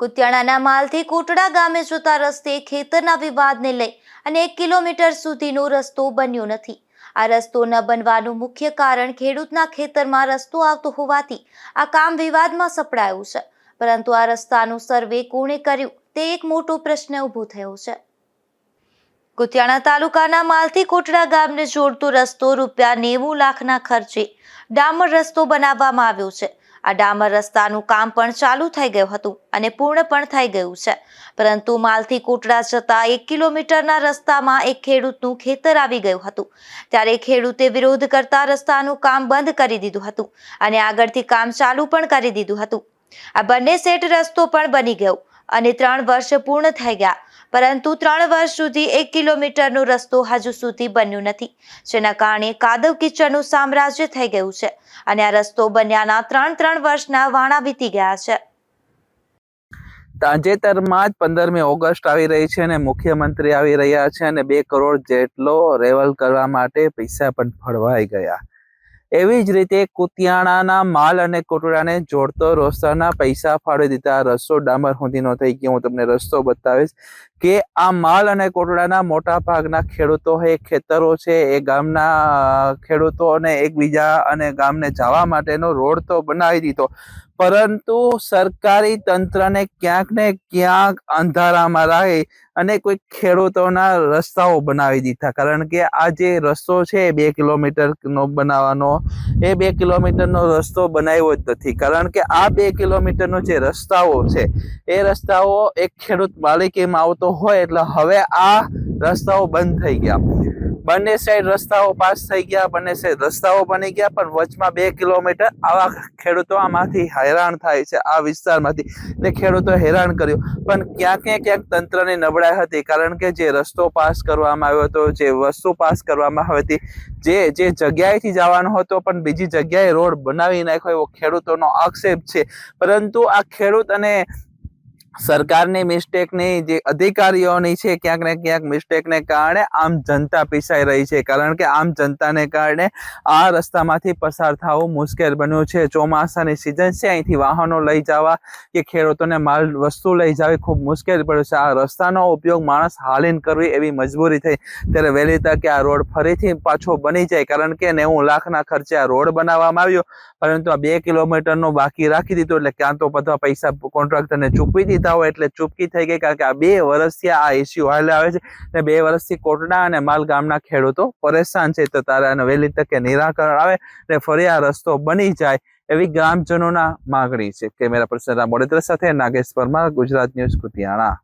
કુતિયાણાના માલથી કોટડા ગામે જતા રસ્તે ખેતરના વિવાદને લઈ અને એક કિલોમીટર સુધીનો રસ્તો બન્યો નથી. આ રસ્તો ન બનવાનું મુખ્ય કારણ ખેડૂતના ખેતરમાં રસ્તો આવતો હોવાથી આ કામ વિવાદમાં સપડાયું છે. પરંતુ આ રસ્તાનું સર્વે કોણે કર્યું તે એક મોટો પ્રશ્ન ઊભો થયો છે. કુતિયાણા તાલુકાના માલથી કોટડા ગામને જોડતો રસ્તો રૂપિયા નેવું લાખના ખર્ચે ડામર રસ્તો બનાવવામાં આવ્યો છે. આ ડામર રસ્તાનું કામ પણ ચાલુ થઈ ગયું હતું અને પૂર્ણ પણ થઈ ગયું છે. પરંતુ માલથી કોટડા જતા એક કિલોમીટરના રસ્તામાં એક ખેડૂતનું ખેતર આવી ગયું હતું. ત્યારે ખેડૂતે વિરોધ કરતા રસ્તાનું કામ બંધ કરી દીધું હતું અને આગળથી કામ ચાલુ પણ કરી દીધું હતું. આ બંને સેટ રસ્તો પણ બની ગયો. અને ત્રણ વર્ષ પૂર્ણ થઈ ગયા. પરંતુ ત્રણ વર્ષ સુધી એક કિલોમીટરનો રસ્તો હજુ સુધી બન્યો નથી. જેના કારણે કાદવ કિચડનું સામ્રાજ્ય થઈ ગયું છે અને આ રસ્તો બન્યાના ત્રણ ત્રણ વર્ષના વાણા વીતી ગયા છે. તાજેતરમાં જ પંદરમી ઓગસ્ટ આવી રહી છે અને મુખ્યમંત્રી આવી રહ્યા છે અને બે કરોડ જેટલો રેવલ કરવા માટે પૈસા પણ ફળવાઈ ગયા. એવી જ રીતે કુતિયાણાના માલ અને કોટોડાને જોડતો રસ્તાના પૈસા ફાળવી દીધા. રસ્તો ડામર સુધીનો થઈ ગયો. હું તમને રસ્તો બતાવીશ. કે આ માલ અને કોટડાના મોટા ભાગના ખેડૂતો એ ખેતરો છે, એ ગામના ખેડૂતોને એકબીજા અને ગામને જવા માટેનો રોડ તો બનાવી દીધો. પરંતુ સરકારી તંત્રને ક્યાંક ને ક્યાંક અંધારામાં રાખી અને કોઈ ખેડૂતોના રસ્તાઓ બનાવી દીધા. કારણ કે આ જે રસ્તો છે બે કિલોમીટરનો બનાવવાનો, એ બે કિલોમીટરનો રસ્તો બનાવ્યો જ નથી. કારણ કે આ બે કિલોમીટરનો જે રસ્તાઓ છે, એ રસ્તાઓ એક ખેડૂત માલિકીમાં આવતો હોય એટલે હવે આ રસ્તાઓ બંધ થઈ ગયા. બંને સાઈડ રસ્તાઓ પાસ થઈ ગયા, બંને સાઈડ રસ્તાઓ બની ગયા, પણ વચમાં બે કિલોમીટર આવા ખેડૂતો આમાંથી હેરાન થાય છે આ વિસ્તારમાંથી. એટલે ખેડૂતો હેરાન કર્યું. પણ ક્યાંક ને ક્યાંક તંત્રની નબળાઈ હતી, કારણ કે જે રસ્તો પાસ કરવામાં આવ્યો હતો, જે વસ્તુ પાસ કરવામાં આવી હતી, જે જે જગ્યાએથી જવાનો હતો, પણ બીજી જગ્યાએ રોડ બનાવી નાખ્યો એવો ખેડૂતોનો આક્ષેપ છે. પરંતુ આ ખેડૂત અને સરકારની મિસ્ટેકની જે અધિકારીઓની છે, ક્યાંક ને ક્યાંક મિસ્ટેકને કારણે આમ જનતા પીસાઈ રહી છે. કારણ કે આમ જનતાને કારણે આ રસ્તામાંથી પસાર થવું મુશ્કેલ બન્યું છે. ચોમાસાની સિઝન છે, અહીંથી વાહનો લઈ જવા કે ખેડૂતોને માલ, વસ્તુ લઈ જવી ખૂબ મુશ્કેલ પડ્યું છે. આ રસ્તાનો ઉપયોગ માણસ હાલીન કરવી એવી મજબૂરી થઈ. ત્યારે વહેલી તકે આ રોડ ફરીથી પાછો બની જાય. કારણ કે નેવું લાખના ખર્ચે આ રોડ બનાવવામાં આવ્યો. પરંતુ આ બે કિલોમીટરનો બાકી રાખી દીધો. એટલે ક્યાં તો બધા પૈસા કોન્ટ્રાક્ટરને ચૂકવી દીધા. હોય એટલે ચૂપકી થઈ ગઈ કારણ કે આ બે વર્ષથી આ ઇસ્યુ હાલે આવે છે ને બે વર્ષથી કોટડા અને માલ ગામના ખેડૂતો પરેશાન છે તો તારે આને વહેલી તકે નિરાકરણ આવે ને ફરી આ રસ્તો બની જાય એવી ગ્રામજનોના માગણી છે. કેમેરા પર્સન રામ મોડેત્ર સાથે નાગેશ પરમાર, ગુજરાત ન્યૂઝ કુતિયાણા.